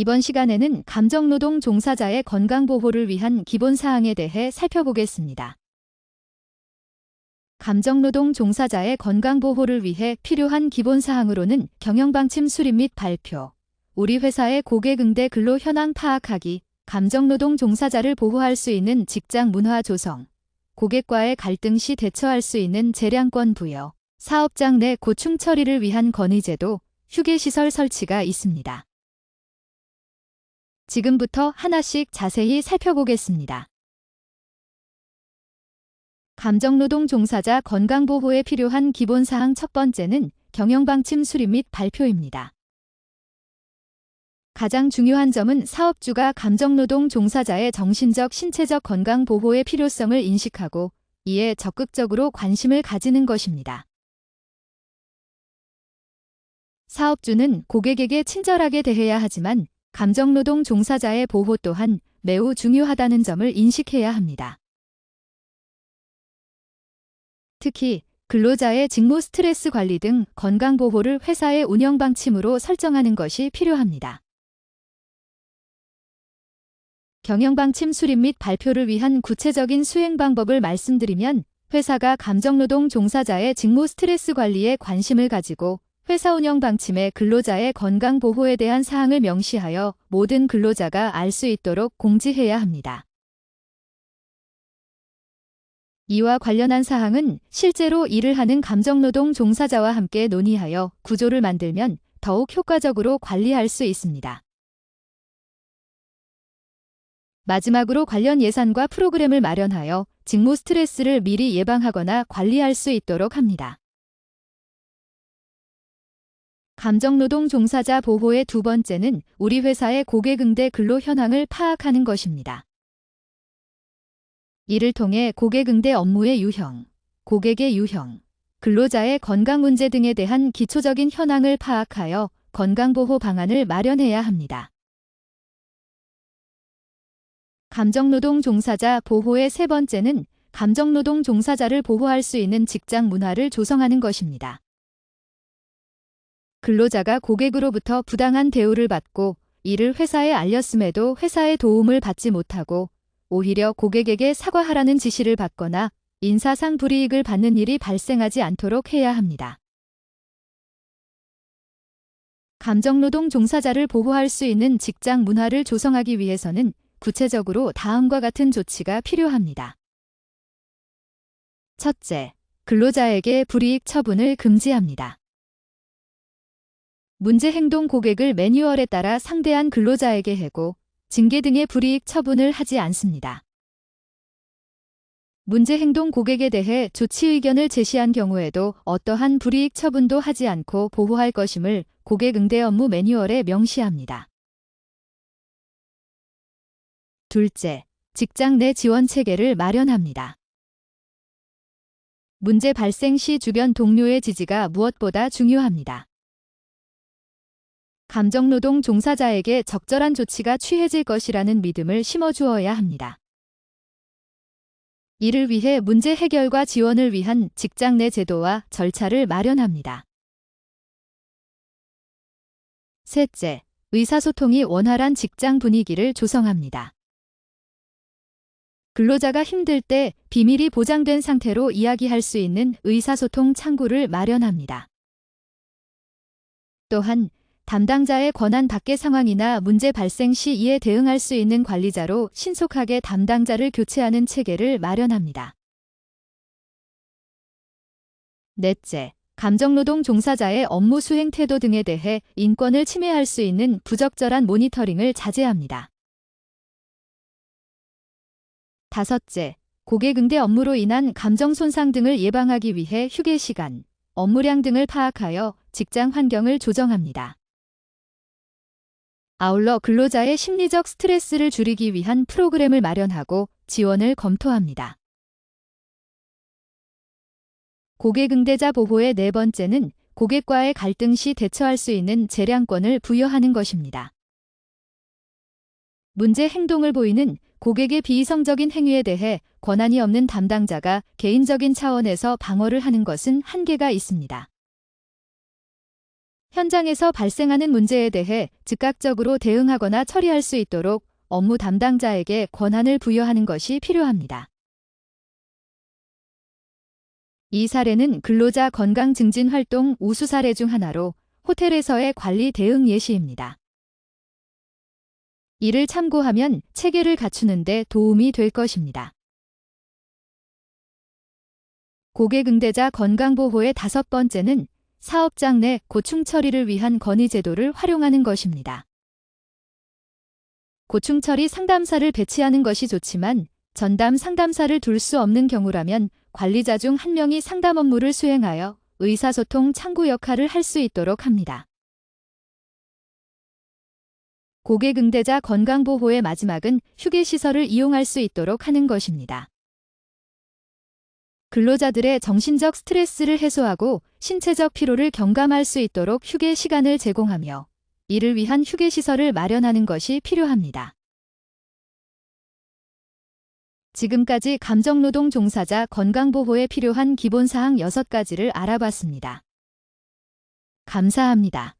이번 시간에는 감정노동 종사자의 건강보호를 위한 기본사항에 대해 살펴보겠습니다. 감정노동 종사자의 건강보호를 위해 필요한 기본사항으로는 경영방침 수립 및 발표, 우리 회사의 고객응대 근로 현황 파악하기, 감정노동 종사자를 보호할 수 있는 직장 문화 조성, 고객과의 갈등 시 대처할 수 있는 재량권 부여, 사업장 내 고충 처리를 위한 건의제도, 휴게시설 설치가 있습니다. 지금부터 하나씩 자세히 살펴보겠습니다. 감정노동 종사자 건강보호에 필요한 기본사항 첫 번째는 경영방침 수립 및 발표입니다. 가장 중요한 점은 사업주가 감정노동 종사자의 정신적, 신체적 건강 보호의 필요성을 인식하고 이에 적극적으로 관심을 가지는 것입니다. 사업주는 고객에게 친절하게 대해야 하지만 감정노동 종사자의 보호 또한 매우 중요하다는 점을 인식해야 합니다. 특히 근로자의 직무 스트레스 관리 등 건강 보호를 회사의 운영 방침으로 설정하는 것이 필요합니다. 경영방침 수립 및 발표를 위한 구체적인 수행 방법을 말씀드리면 회사가 감정노동 종사자의 직무 스트레스 관리에 관심을 가지고 회사 운영 방침에 근로자의 건강 보호에 대한 사항을 명시하여 모든 근로자가 알 수 있도록 공지해야 합니다. 이와 관련한 사항은 실제로 일을 하는 감정노동 종사자와 함께 논의하여 구조를 만들면 더욱 효과적으로 관리할 수 있습니다. 마지막으로 관련 예산과 프로그램을 마련하여 직무 스트레스를 미리 예방하거나 관리할 수 있도록 합니다. 감정노동 종사자 보호의 두 번째는 우리 회사의 고객응대 근로 현황을 파악하는 것입니다. 이를 통해 고객응대 업무의 유형, 고객의 유형, 근로자의 건강 문제 등에 대한 기초적인 현황을 파악하여 건강보호 방안을 마련해야 합니다. 감정노동 종사자 보호의 세 번째는 감정노동 종사자를 보호할 수 있는 직장 문화를 조성하는 것입니다. 근로자가 고객으로부터 부당한 대우를 받고 이를 회사에 알렸음에도 회사의 도움을 받지 못하고 오히려 고객에게 사과하라는 지시를 받거나 인사상 불이익을 받는 일이 발생하지 않도록 해야 합니다. 감정노동 종사자를 보호할 수 있는 직장 문화를 조성하기 위해서는 구체적으로 다음과 같은 조치가 필요합니다. 첫째, 근로자에게 불이익 처분을 금지합니다. 문제 행동 고객을 매뉴얼에 따라 상대한 근로자에게 해고, 징계 등의 불이익 처분을 하지 않습니다. 문제 행동 고객에 대해 조치 의견을 제시한 경우에도 어떠한 불이익 처분도 하지 않고 보호할 것임을 고객 응대 업무 매뉴얼에 명시합니다. 둘째, 직장 내 지원 체계를 마련합니다. 문제 발생 시 주변 동료의 지지가 무엇보다 중요합니다. 감정노동 종사자에게 적절한 조치가 취해질 것이라는 믿음을 심어주어야 합니다. 이를 위해 문제 해결과 지원을 위한 직장 내 제도와 절차를 마련합니다. 셋째, 의사소통이 원활한 직장 분위기를 조성합니다. 근로자가 힘들 때 비밀이 보장된 상태로 이야기할 수 있는 의사소통 창구를 마련합니다. 또한 담당자의 권한 밖의 상황이나 문제 발생 시 이에 대응할 수 있는 관리자로 신속하게 담당자를 교체하는 체계를 마련합니다. 넷째, 감정노동 종사자의 업무 수행 태도 등에 대해 인권을 침해할 수 있는 부적절한 모니터링을 자제합니다. 다섯째, 고객 응대 업무로 인한 감정 손상 등을 예방하기 위해 휴게 시간, 업무량 등을 파악하여 직장 환경을 조정합니다. 아울러 근로자의 심리적 스트레스를 줄이기 위한 프로그램을 마련하고 지원을 검토합니다. 고객 응대자 보호의 네 번째는 고객과의 갈등 시 대처할 수 있는 재량권을 부여하는 것입니다. 문제 행동을 보이는 고객의 비이성적인 행위에 대해 권한이 없는 담당자가 개인적인 차원에서 방어를 하는 것은 한계가 있습니다. 현장에서 발생하는 문제에 대해 즉각적으로 대응하거나 처리할 수 있도록 업무 담당자에게 권한을 부여하는 것이 필요합니다. 이 사례는 근로자 건강 증진 활동 우수 사례 중 하나로 호텔에서의 관리 대응 예시입니다. 이를 참고하면 체계를 갖추는 데 도움이 될 것입니다. 고객응대자 건강보호의 다섯 번째는 사업장 내 고충 처리를 위한 건의 제도를 활용하는 것입니다. 고충 처리 상담사를 배치하는 것이 좋지만 전담 상담사를 둘 수 없는 경우라면 관리자 중 한 명이 상담 업무를 수행하여 의사소통 창구 역할을 할 수 있도록 합니다. 고객 응대자 건강보호의 마지막은 휴게시설을 이용할 수 있도록 하는 것입니다. 근로자들의 정신적 스트레스를 해소하고 신체적 피로를 경감할 수 있도록 휴게 시간을 제공하며 이를 위한 휴게시설을 마련하는 것이 필요합니다. 지금까지 감정노동 종사자 건강보호에 필요한 기본사항 6가지를 알아봤습니다. 감사합니다.